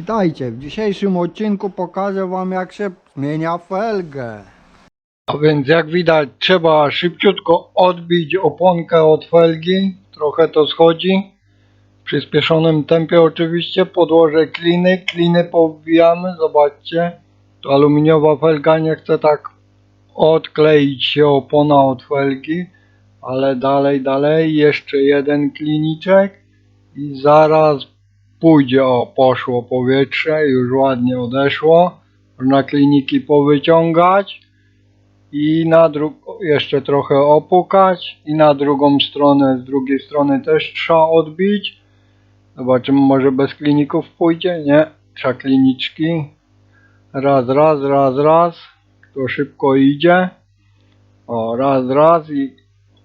Witajcie, w dzisiejszym odcinku pokażę wam jak się zmienia felgę. A więc jak widać trzeba szybciutko odbić oponkę od felgi. Trochę to schodzi. W przyspieszonym tempie oczywiście. Podłożę kliny. Kliny powbijamy. Zobaczcie. To aluminiowa felga nie chce tak odkleić się opona od felgi. Ale dalej, dalej. Jeszcze jeden kliniczek. I zaraz pójdzie. O, poszło powietrze. Już ładnie odeszło. Można kliniki powyciągać i na drugą jeszcze trochę opukać i na drugą stronę, z drugiej strony też trzeba odbić. Zobaczymy, może bez kliników pójdzie? Nie, trzeba kliniczki. Raz, raz, raz, raz. To szybko idzie. O, raz, raz i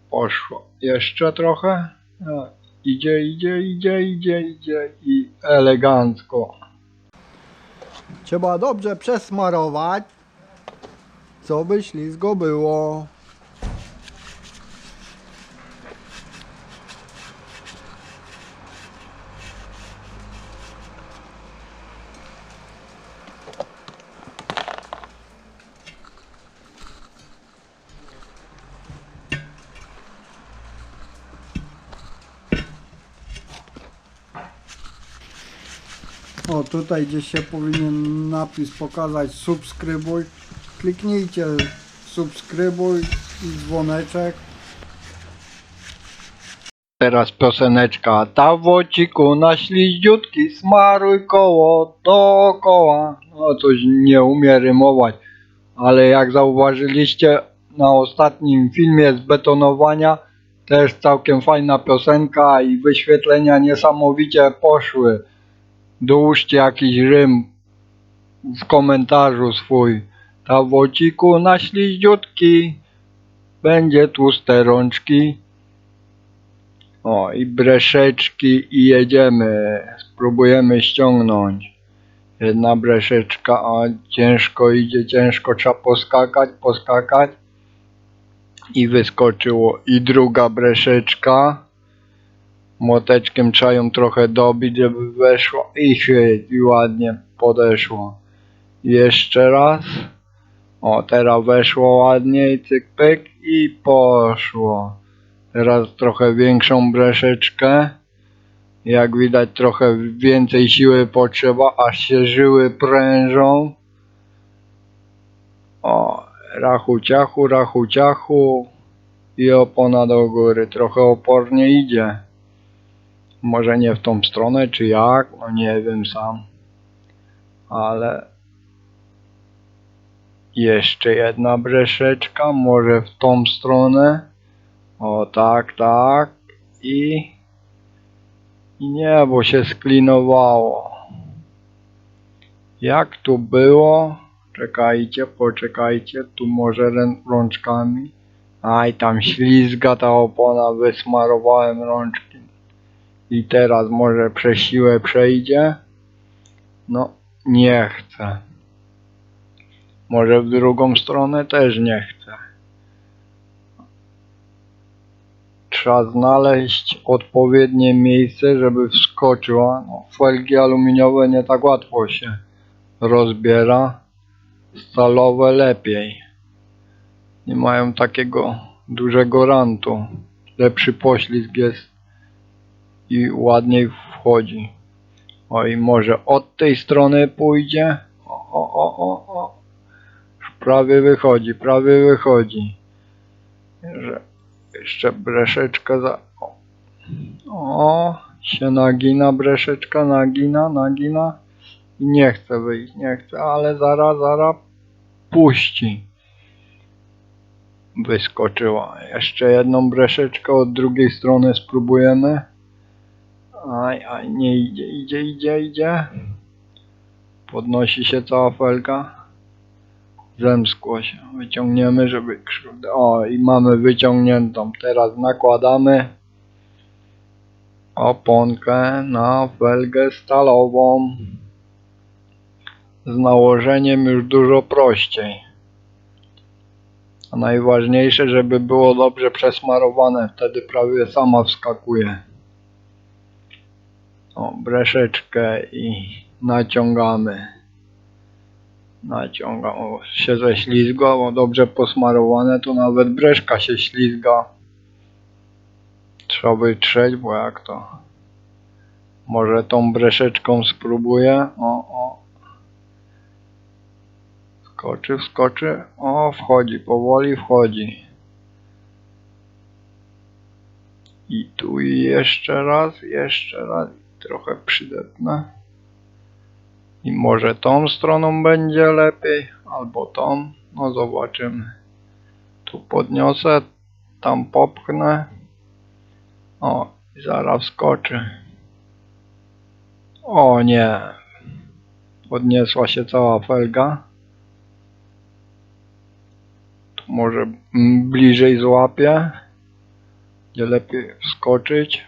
poszło. Jeszcze trochę. No, idzie, idzie, idzie, idzie, idzie i elegancko. Trzeba dobrze przesmarować, co by ślizgo było. O, tutaj gdzieś się powinien napis pokazać subskrybuj. Kliknijcie subskrybuj i dzwoneczek. Teraz pioseneczka. Ta wociku na śliździutki smaruj koło dookoła. No coś nie umie rymować, ale jak zauważyliście na ostatnim filmie z betonowania też całkiem fajna piosenka i wyświetlenia niesamowicie poszły. Dołóżcie jakiś rym w komentarzu swój. Ta wociku na śliździutki będzie tłuste rączki. O, i breszeczki i jedziemy. Spróbujemy ściągnąć. Jedna breszeczka, a ciężko idzie, ciężko trzeba poskakać, poskakać. I wyskoczyło. I druga breszeczka. Młoteczkiem trzeba ją trochę dobić, żeby weszło. I świeć, i ładnie podeszło. Jeszcze raz. O, teraz weszło ładnie i cyk pyk i poszło. Teraz trochę większą breszeczkę. Jak widać trochę więcej siły potrzeba, aż się żyły prężą. O, rachu ciachu, rachu ciachu i opona do góry. Trochę opornie idzie. Może nie w tą stronę, czy jak, no nie wiem sam. Ale jeszcze jedna breszeczka, może w tą stronę. O tak, tak. I, I nie, bo się sklinowało. Jak tu było? Czekajcie, poczekajcie. Tu może rączkami. Aj, tam ślizga ta opona. Wysmarowałem rączki. I teraz może przez siłę przejdzie. No, nie chcę. Może w drugą stronę też nie chcę. trzeba znaleźć odpowiednie miejsce, żeby wskoczyła. No, felgi aluminiowe nie tak łatwo się rozbiera. Stalowe lepiej. Nie mają takiego dużego rantu. Lepszy poślizg jest i ładniej wchodzi. O i może od tej strony pójdzie. O, o, o, o, o. Prawie wychodzi, prawie wychodzi. Że jeszcze breszeczka za... O, o się nagina, breszeczka nagina, nagina. I nie chce wyjść, nie chce, ale zaraz, zaraz puści. Wyskoczyła. Jeszcze jedną breszeczkę od drugiej strony spróbujemy. Aj, aj, nie idzie, idzie, idzie, idzie. Podnosi się cała felka zemskło się. Wyciągniemy, żeby krzywdę. O, i mamy wyciągniętą. Teraz nakładamy oponkę na felgę stalową. Z nałożeniem już dużo prościej. A najważniejsze, żeby było dobrze przesmarowane, wtedy prawie sama wskakuje. O, breszeczkę i naciągamy. Naciągam, o, się ześlizgało, dobrze posmarowane, to nawet breszka się ślizga. Trzeba wytrzeć, bo jak to... Może tą breszeczką spróbuję. O, o. Skoczy, wskoczy. O, wchodzi, powoli wchodzi. I tu i jeszcze raz, jeszcze raz. Trochę przydepnę. I może tą stroną będzie lepiej, albo tą. No zobaczymy. Tu podniosę, tam popchnę. O, i zaraz skoczy. O nie. Podniosła się cała felga. Tu może bliżej złapię. Gdzie lepiej wskoczyć.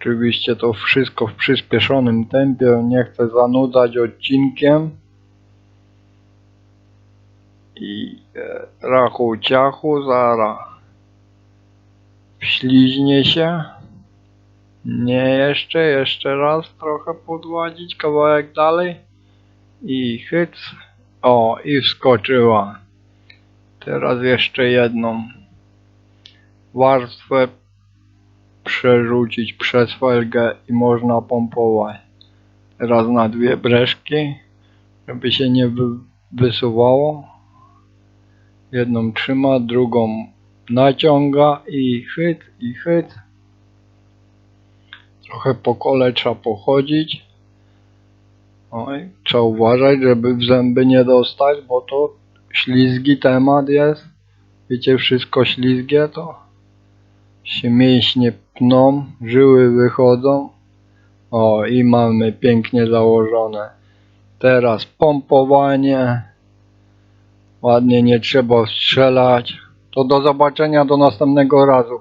Oczywiście to wszystko w przyspieszonym tempie. Nie chcę zanudzać odcinkiem. I e, rachu ciachu zara. Wśliźnie się. Nie jeszcze, jeszcze raz trochę podładzić, kawałek dalej. I hyc. O, i wskoczyła. Teraz jeszcze jedną warstwę przerzucić przez felgę i można pompować. Teraz na dwie breszki, żeby się nie wy wysuwało. Jedną trzyma, drugą naciąga i chyt, i chyt. Trochę po kole trzeba pochodzić. Oj, trzeba uważać, żeby w zęby nie dostać, bo to ślizgi temat jest. Wiecie, wszystko ślizgie to się mięśnie pną, żyły wychodzą. O, i mamy pięknie założone. Teraz pompowanie. Ładnie nie trzeba strzelać. To do zobaczenia do następnego razu.